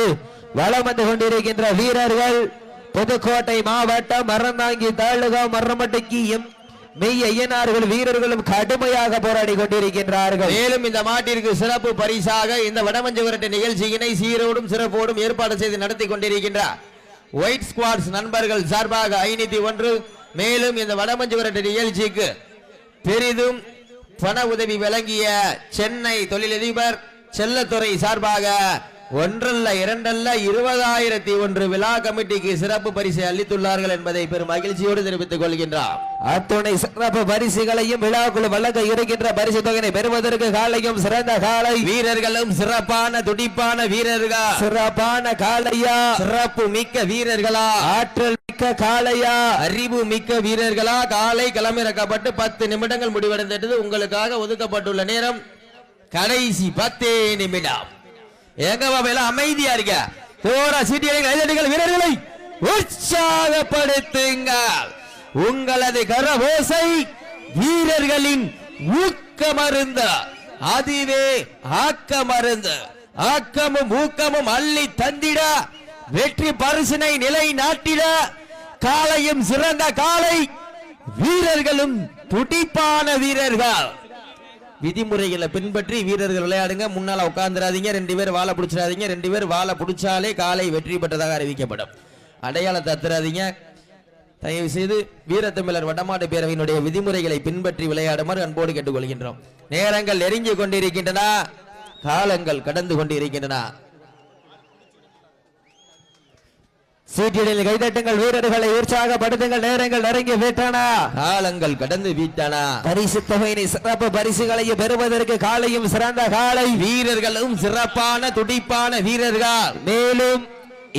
போட்டு வளம் வந்து கொண்டிருக்கின்ற வீரர்கள் புதுக்கோட்டை மாவட்டம் மரந்தாங்கி தாலுகா மரமட்டைக்கு எம் மெய் ஐயனார்கள் வீரர்களும் கடுமையாக போராடி கொண்டிருக்கின்றார்கள். மேலும் இந்த மாட்டிற்கு சிறப்பு பரிசாக இந்த வடமஞ்சு விரட்டு நிகழ்ச்சியினை சீரோடும் சிறப்போடும் ஏற்பாடு செய்து நடத்தி கொண்டிருக்கின்றார் ஒயிட் ஸ்குவாட்ஸ் நண்பர்கள் சார்பாக ஐநூத்தி ஒன்று. மேலும் இந்த வடமஞ்சு விரட்டு நிகழ்ச்சிக்கு பெரிதும் பண உதவி வழங்கிய சென்னை தொழிலதிபர் செல்லத்துறை சார்பாக ஒன்றல்ல இரண்டல்ல இருபதாயிரத்தி ஒன்று விழா கமிட்டிக்கு சிறப்பு பரிசை அளித்துள்ளார்கள் என்பதை பெரும் மகிழ்ச்சியோடு தெரிவித்துக் கொள்கின்றார் அத்துணை சிறப்பு பரிசுகளையும் விழாக்குழு வழங்க இருக்கின்ற பரிசு தொகையை பெறுவதற்கு காலையும் சிறந்த காலை. வீரர்களும் சிறப்பான துடிப்பான வீரர்கள்? சிறப்பான காளையா சிறப்பு மிக்க வீரர்களா? ஆற்றல் மிக்க காளையா அறிவு மிக்க வீரர்களா? காலை களமிறக்கப்பட்டு பத்து நிமிடங்கள் முடிவடைந்தது. உங்களுக்காக ஒதுக்கப்பட்டுள்ள நேரம் கடைசி பத்தே நிமிடம். எங்க பாபா அமைதியா இருக்க போரா சீட்டிகளை வீரர்களை உற்சாகப்படுத்துங்கள் உங்களது கரபோசை வீரர்களின் ஊக்க மருந்து. அதுவே ஆக்கமருந்து ஆக்கமும் ஊக்கமும் அள்ளி தந்திட வெற்றி பரிசினை நிலை நாட்டிட காலையும் சிறந்த காலை வீரர்களும் துடிப்பான வீரர்கள். விதிமுறைகளை பின்பற்றி வீரர்கள் விளையாடுங்க. முன்னால உட்கார்ந்துடாதீங்க. ரெண்டு பேர் வாழை பிடிச்சிடாதீங்க. ரெண்டு பேர் வாழை பிடிச்சாலே காலை வெற்றி பெற்றதாக அறிவிக்கப்படும். அடையாளத்தை தத்துறாதீங்க. தயவு செய்து வீரத்தமிழர் வடமாடு பேரவையினுடைய விதிமுறைகளை பின்பற்றி விளையாடுமாறு அன்போடு கேட்டுக்கொள்கின்றோம். நேரங்கள் நெருங்கி கொண்டிருக்கின்றன. காலங்கள் கடந்து கொண்டிருக்கின்றன. சீட்டிடில் கைதட்டுங்கள் வீரர்களை உற்சாகப்படுத்துங்கள் நேரங்கள் நெருங்கி விட்டன. காலங்கள் கடந்து விட்டன. பரிசு தொகையினை சிறப்பு பரிசுகளையும் பெறுவதற்கு காலையும் சிறந்த காலை. வீரர்களும் சிறப்பான துடிப்பான வீரர்கள். மேலும்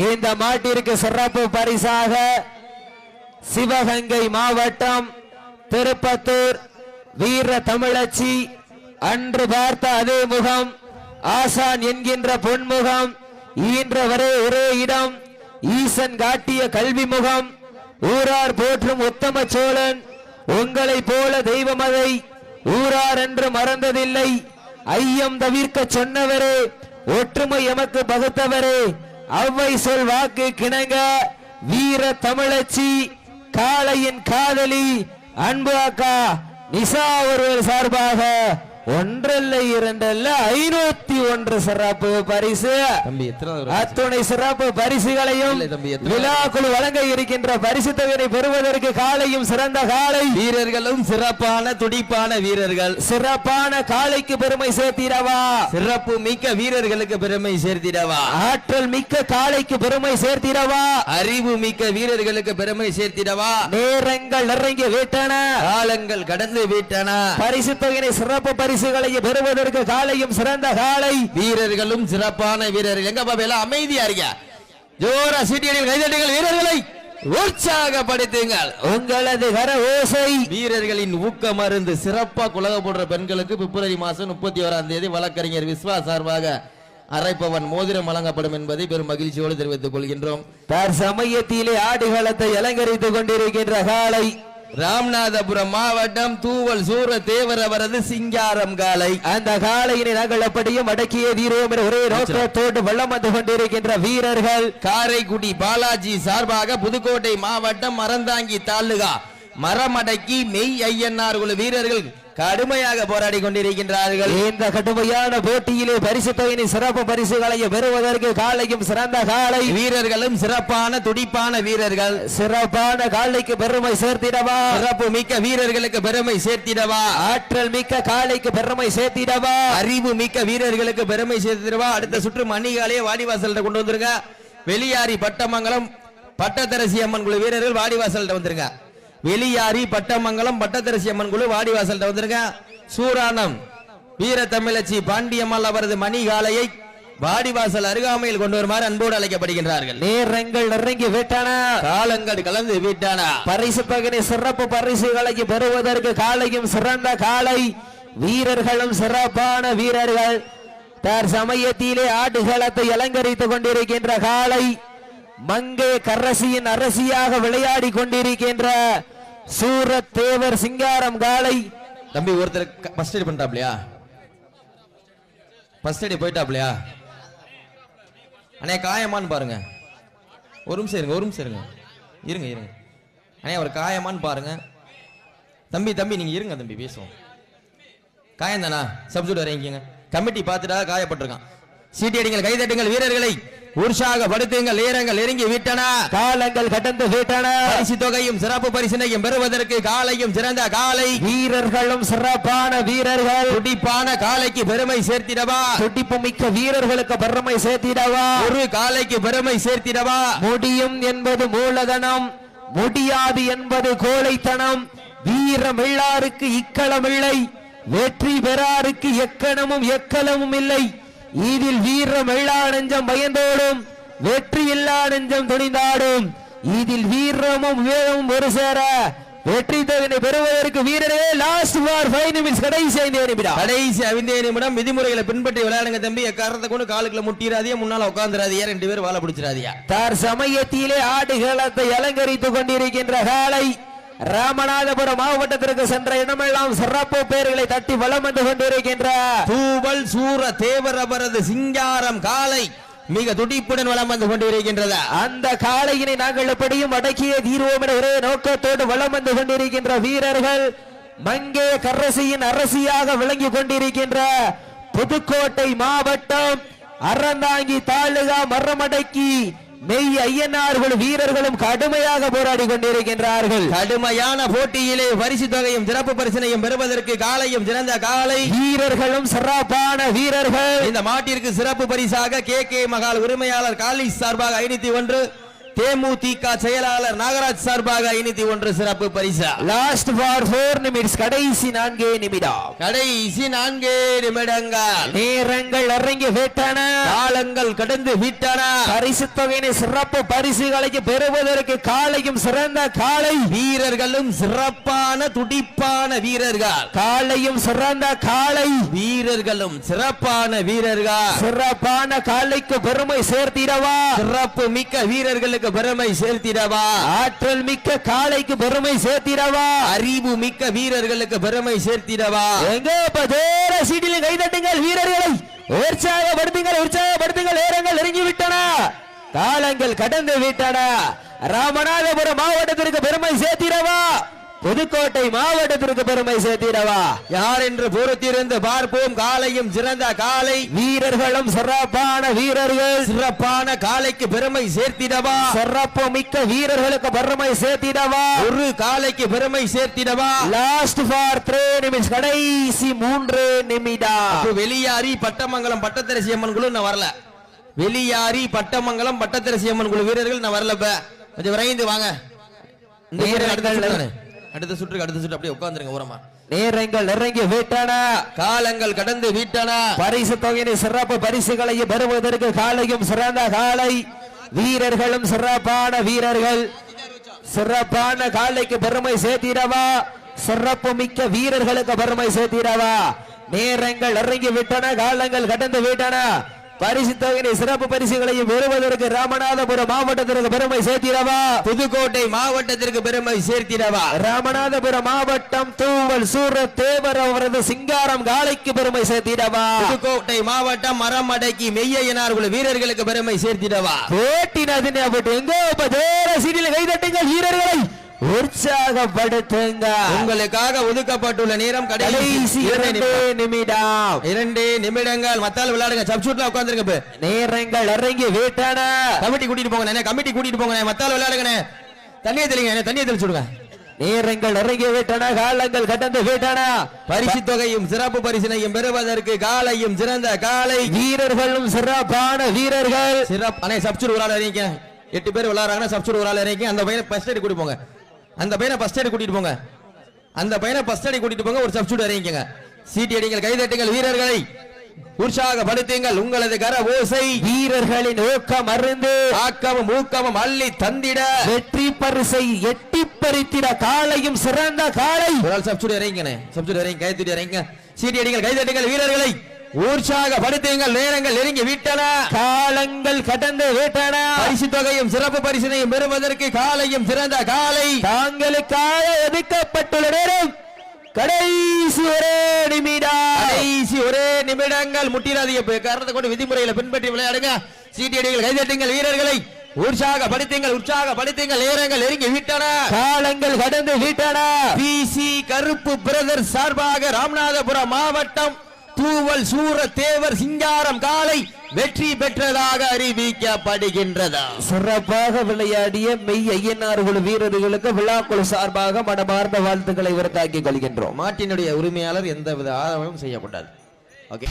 இந்த மாட்டிற்கு சிறப்பு பரிசாக சிவகங்கை மாவட்டம் திருப்பத்தூர் வீர தமிழச்சி அன்று பார்த்த அதே முகம் ஆசான் என்கின்ற பொன்முகம் ஈன்ற வரை ஒரே இடம். ஈசன் காட்டிய கல்வி முகம் ஊரார் போற்றும் உத்தம சோழன் உங்களை போல தெய்வமதை ஊரார் என்று மறந்ததில்லை. ஐயம் தவிர்க்க சொன்னவரே ஒற்றுமை எமக்கு பகுத்தவரே. அவ்வை சொல் வாக்கு கிணங்க வீர தமிழச்சி காளையின் காதலி அன்பு அக்கா நிசா ஒருவர் சார்பாக ஒன்றல்ல இரண்டல்ல ஐநூத்தி ஒன்று சிறப்பு பரிசு. அத்துணை சிறப்பு பரிசுகளையும் விழாக்குழு வழங்க இருக்கின்ற பரிசு தொகையை பெறுவதற்கு காலையும் சிறந்த காலை. வீரர்களும் சிறப்பான துடிப்பான வீரர்கள். சிறப்பான காளைக்கு பெருமை சேர்த்திடவா? சிறப்பு மிக்க வீரர்களுக்கு பெருமை சேர்த்திடவா? ஆற்றல் மிக்க காளைக்கு பெருமை சேர்த்திடவா? அறிவு மிக்க வீரர்களுக்கு பெருமை சேர்த்திடவா? நேரங்கள் நெருங்கி விட்டன. காலங்கள் கடந்து விட்டன. பரிசு தொகையினை சிறப்பு பரிசுகளை பெறுவதற்கு காலையும் சிறந்த காலை. வீரர்களும் சிறப்பான வீரர்கள். எங்க பாபா எல்லாம் அமைதியா இருக்க ஜோரா சீட்டியடிகள் கைதட்டுங்கள் வீரர்களை உற்சாகப்படுத்துங்கள். உங்களது கர ஓசை. வீரர்களின் ஊக்க மருந்து சிறப்பா குலக போடுற பெண்களுக்கு பிப்ரவரி மாசம் முப்பத்தி ஓராம் தேதி வழக்கறிஞர் விஸ்வா சார்பாக அரைப்பவன் மோதிரம் வழங்கப்படும் என்பதை பெரும் மகிழ்ச்சியோடு தெரிவித்துக் கொள்கின்றோம். தற்சமயத்திலே ஆடுகளத்தை அலங்கரித்துக் கொண்டிருக்கின்ற காலை. ராமநாதபுரம் மாவட்டம் தூவல் சூர தேவர் அவரது சிங்காரம் காலை. அந்த காலையினை நாங்கள் அப்படியும் அடக்கிய தீரோம் ஒரே நோக்கத்தோடு வெள்ளம் வந்து கொண்டிருக்கின்ற வீரர்கள். காரைக்குடி பாலாஜி சார்பாக புதுக்கோட்டை மாவட்டம் மரந்தாங்கி தாலுகா. மரமடக்கி மெய் ஐயன்னார் குழு வீரர்கள் கடுமையாக போராடி கொண்டிருக்கின்றார்கள். இந்த கடுமையான போட்டியிலே பரிசு தொகையினை சிறப்பு பரிசுகளை பெறுவதற்கு காலையும் சிறந்த காலை. வீரர்களும் சிறப்பான துடிப்பான வீரர்கள். சிறப்பான காலைக்கு பெருமை சேர்த்திடவா? சிறப்பு மிக்க வீரர்களுக்கு பெருமை சேர்த்திடவா? ஆற்றல் மிக்க காலைக்கு பெருமை சேர்த்திடவா? அறிவு மிக்க வீரர்களுக்கு பெருமை சேர்த்திடவா? அடுத்த சுற்று மணிகாலையே வாடிவாசல்கிட்ட கொண்டு வந்துருங்க. வெளியாரி பட்டமங்கலம் பட்டத்தரசி அம்மன் குழு வீரர்கள் வாடிவாசல்கிட்ட வந்துருங்க. வெளியாரி பட்டமங்கலம் பட்டத்தரசி அம்மன் குழு வாடிவாசல்கிட்ட வந்துருங்க. சூரானம் வீர தமிழச்சி பாண்டியம்மாள் அவரது மணிகாலையை வாடிவாசல் அருகாமையில் கொண்டு வருமாறு அன்போடு அழைக்கப்படுகின்றார்கள். நேரங்கள் நெருங்கி விட்டன. காலங்கள் கலந்து விட்டன. பரிசு பகினை சிறப்பு பரிசுகளை பெறுவதற்கு காலையும் சிறந்த காலை. வீரர்களும் சிறப்பான வீரர்கள். தற்சமயத்திலே ஆடுகளத்தை அலங்கரித்துக் கொண்டிருக்கின்ற காலை. மங்கே கரசியின் அரசியாக விளையாடி கொண்டிருக்கின்ற சூரத் தேவர் சிங்காரம் காலை. தம்பி ஒருத்தர் ஃபர்ஸ்ட் எய்ட் பண்ணிட்டாப்லையா? ஃபர்ஸ்ட் எய்ட் போயிட்டாப்லையா? அண்ணே காயமான்னு பாருங்க. ஒரு நிமிஷம் இருங்க ஒரு நிமிஷம் இருங்க. இருங்க இருங்க. அண்ணே அவர் காயமான்னு பாருங்க. தம்பி தம்பி நீங்க இருங்க தம்பி பேசுவோம். காயம் தானா? சப்ஜூட் இறங்கிங்க கமிட்டி பார்த்துட்டா காயப்பட்டிருக்கான். சீட்டி அடிங்கள் கைதட்டுங்கள் வீரர்களை. உற்சாகப்படுத்துங்கள் ஏறங்கள் நெருங்கி விட்டன. காலங்கள் கடந்து விட்டன. பரிசு தொகையும் சிறப்பு பரிசினையும் பெறுவதற்கு காலையும் சிறந்த காலை. வீரர்களும் சிறப்பான வீரர்கள். துடிப்பான காலைக்கு பெருமை சேர்த்திடவா. துடிப்பு மிக்க வீரர்களுக்கு பெருமை சேர்த்திடவா. ஒரு காலைக்கு பெருமை சேர்த்திடவா. முடியும் என்பது மூலதனம் முடியாது என்பது கோழைத்தனம். வீரம் இல்லாருக்கு இக்களமில்லை வெற்றி பெறாருக்கு எக்கணமும் எக்களமும் இல்லை. இதில் வீரம் இல்லா நெஞ்சம் பயந்தோடும் வெற்றி இல்லா நெஞ்சம் துணிந்தாடும். இதில் வீரமும் வீரமும் ஒரு சேர வெற்றி தொகையை பெறுவதற்கு வீரரே லாஸ்ட் ஃபார் ஃபைவ் நிமிட்ஸ் கடைசி ஐந்து நிமிடம். கடைசி ஐந்தே நிமிடம் விதிமுறைகளை பின்பற்றி விளையாடுங்க தம்பி. எக்காரணத்தை கொண்டு காலுக்குள்ள முட்டிராதியா முன்னால உட்காந்துராதியா ரெண்டு பேரும் வாழ பிடிச்சிராதியா? தார் சமயத்திலே ஆடுகளத்தை அலங்கரித்துக் கொண்டிருக்கின்ற காலை ராமநாதபுரம் மாவட்டத்திற்கு சென்ற இடமெல்லாம் சிறப்பு பெயர்களை தட்டி வலம் வந்து கொண்டிருக்கின்ற தூவல் சூர தேவர் அவரது சிங்காரம் காலை மிக துடிப்புடன் வலம் வந்து கொண்டிருக்கின்றது. அந்த காளையினை நாங்கள் எப்படியும் அடக்கிய தீர்வோம் என ஒரே நோக்கத்தோடு வலம் வந்து கொண்டிருக்கின்ற வீரர்கள் மங்கே கரசியின் அரசியாக விளங்கி கொண்டிருக்கின்ற புதுக்கோட்டை மாவட்டம் அறந்தாங்கி தாலுகா மரமடக்கி மெய் ஐயனார்கள் வீரர்களும் கடுமையாக போராடி கொண்டிருக்கின்றார்கள். கடுமையான போட்டியிலே பரிசு தொகையும் சிறப்பு பரிசனையும் பெறுவதற்கு காலையும் சிறந்த காலை. வீரர்களும் சிறப்பான வீரர்கள். இந்த மாட்டிற்கு சிறப்பு பரிசாக கே கே மகால் உரிமையாளர் காலிஸ் சார்பாக ஐநூத்தி ஒன்று. தேமுதிக செயலாளர் நாகராஜ் சார்பாக ஐநூத்தி ஒன்று சிறப்பு பரிசா. லாஸ்ட் ஃபார் போர் நிமிட்ஸ் கடைசி நான்கே நிமிடம். கடைசி நான்கே நிமிடங்கள். நேரங்கள் இறங்கி விட்டன. காலங்கள் கடந்து விட்டன. பரிசு தொகையினை சிறப்பு பரிசுகளை பெறுவதற்கு காலையும் சிறந்த காலை. வீரர்களும் சிறப்பான துடிப்பான வீரர்கள். காலையும் சிறந்த காலை. வீரர்களும் சிறப்பான வீரர்கள். சிறப்பான காலைக்கு பெருமை சேர்த்திடவா? சிறப்பு மிக்க வீரர்களுக்கு பெருமை சேர்த்திடவா? ஆற்றல் மிக்க காலைக்கு பெருமை சேர்த்திடவா? அறிவு மிக்க வீரர்களுக்கு பெருமை சேர்த்திடவா? எங்க பதேர சீட்டில் கைதட்டுங்கள் வீரர்களை. உற்சாகப்படுத்துங்கள் உற்சாகப்படுத்துங்கள். நேரங்கள் நெருங்கி விட்டன காலங்கள் கடந்து விட்டன. ராமநாதபுரம் மாவட்டத்திற்கு பெருமை சேர்த்திடவா? புதுக்கோட்டை மாவட்டத்திற்கு பெருமை சேர்த்திடவா? யார் என்று பொறுத்திருந்து பார்ப்போம். காலையும் சிறந்த காலை. வீரர்களும் சிறப்பான வீரர்கள். சிறப்பான காலைக்கு பெருமை சேர்த்திடவா? சிறப்பு மிக்க வீரர்களுக்கு பெருமை சேர்த்திடவா? ஒரு காலைக்கு பெருமை சேர்த்திடவா? லாஸ்ட் ஃபார் த்ரீ நிமிஷம் கடைசி மூன்று நிமிடம். வெளியாரி பட்டமங்கலம் பட்டத்தரசி அம்மன் குழு நான் வரல. வெளியாரி பட்டமங்கலம் பட்டத்தரசி அம்மன் குழு வீரர்கள் நான் வரல இப்ப. கொஞ்சம் விரைந்து வாங்க. இந்த வீரர் அடுத்த சுற்றுக்கு அடுத்த சுற்று அப்படியே உட்காந்துருங்க ஓரமா. நேரங்கள் நெருங்கி விட்டன. காலங்கள் கடந்து விட்டன. பரிசு தொகையினை சிறப்பு பரிசுகளையும் பெறுவதற்கு காலையும் சிறந்த காலை. வீரர்களும் சிறப்பான வீரர்கள். சிறப்பான காலைக்கு பெருமை சேர்த்திடவா? சிறப்பு மிக்க வீரர்களுக்கு பெருமை சேர்த்திடவா? நேரங்கள் இறங்கி விட்டன காலங்கள் கடந்து விட்டன. பரிசு தொகையினை சிறப்பு பரிசுகளையும் பெறுவதற்கு ராமநாதபுரம் மாவட்டத்திற்கு பெருமை சேர்த்திடவா? புதுக்கோட்டை மாவட்டத்திற்கு பெருமை சேர்த்திடவா? ராமநாதபுரம் மாவட்டம் தூவல் சூரத் தேவர் அவரது சிங்காரம் காலைக்கு பெருமை சேர்த்திடவா? புதுக்கோட்டை மாவட்டம் மரமடக்கி மெய்யனார் குழு வீரர்களுக்கு பெருமை சேர்த்திடவா? போட்டினது அப்படி எங்கோ தேர சீட்டில் கைதட்டுங்கள் வீரர்களை. உற்சாகப்படுத்துங்க. உங்களுக்காக ஒதுக்கப்பட்டுள்ள நேரம் கடைசி. இரண்டு நிமிடம். இரண்டு நிமிடங்கள். மத்தால் விளையாடுங்க. சப்சூட்ல உட்காந்துருங்க நேரங்கள் இறங்கி விட்டன. கமிட்டி கூட்டிட்டு போங்க கமிட்டி கூட்டிட்டு போங்க மத்தால் விளையாடுங்க தண்ணியை தெளிங்க. தண்ணியை தெளிச்சு விடுங்க. நேரங்கள் இறங்கி விட்டன. காலங்கள் கடந்து விட்டன. பரிசு தொகையும் சிறப்பு பரிசினையும் பெறுவதற்கு காலையும் சிறந்த காலை. வீரர்களும் சிறப்பான வீரர்கள். சிறப்பு. அண்ணே சப்சூட் இறங்கிக்க எட்டு பேர் விளையாடுறாங்கன்னா சப்சூட் இறங்கி அந்த பையனை ஃபர்ஸ்ட் எய்ட் கூட்டிட்டு போங்க. அந்த பையனை ஃபர்ஸ்ட் எய்ட் கூட்டிட்டு போங்க. அந்த பையனை ஃபர்ஸ்ட் எய்ட் கூட்டிட்டு போங்க ஒரு சப்சூட் இறங்கிக்கங்க. சீட்டி அடிங்கள் கைதட்டுங்கள் வீரர்களை. உற்சாகப்படுத்துங்கள் உங்களது கர ஓசை. வீரர்களின் ஊக்கம் அருந்து. ஆக்கமும் ஊக்கமும் அள்ளி தந்திட. வெற்றி பரிசை எட்டி பறித்திட காலையும் சிறந்த காலை. ஒரு ஆள் சப்சூட் இறங்கிக்கணே சப்சூட் இறங்கி கைத்தட்டி இறங்க சீட்டி அடிங்கள் கைதட்டுங்கள் வீரர்களை. உற்சாகப்படுத்துங்கள் நேரங்கள் நெருங்கி விட்டன. காலங்கள் கடந்து விட்டன. பரிசு தொகையும் சிறப்பு பரிசினையும் பெறுவதற்கு காலையும் சிறந்த காலை. தாங்களுக்காக ஒதுக்கப்பட்டுள்ள நேரம் கடைசி ஒரே நிமிடம். கடைசி ஒரே நிமிடங்கள். முட்டிராதிய காரணத்தை கொண்டு விதிமுறைகளை பின்பற்றி விளையாடுங்க. சீட்டியடிகள் கைதட்டுங்கள் வீரர்களை. உற்சாகப்படுத்துங்கள் உற்சாகப்படுத்துங்கள் நேரங்கள் நெருங்கி விட்டன. காலங்கள் கடந்து விட்டன. பிசி கருப்பு பிரதர் சார்பாக ராமநாதபுரம் மாவட்டம் தூவல் சூர தேவர் சிங்காரம் காலை வெற்றி பெற்றதாக அறிவிக்கப்படுகின்றதா? சிறப்பாக விளையாடிய மெய் ஐயனார் குழு வீரர்களுக்கு விழாக்குழு சார்பாக மனமார்ந்த வாழ்த்துக்களை உரத்தாக்கிக் கொள்கின்றோம். மாட்டினுடைய உரிமையாளர் எந்தவித ஆதரவும் செய்யக்கூடாது ஓகே.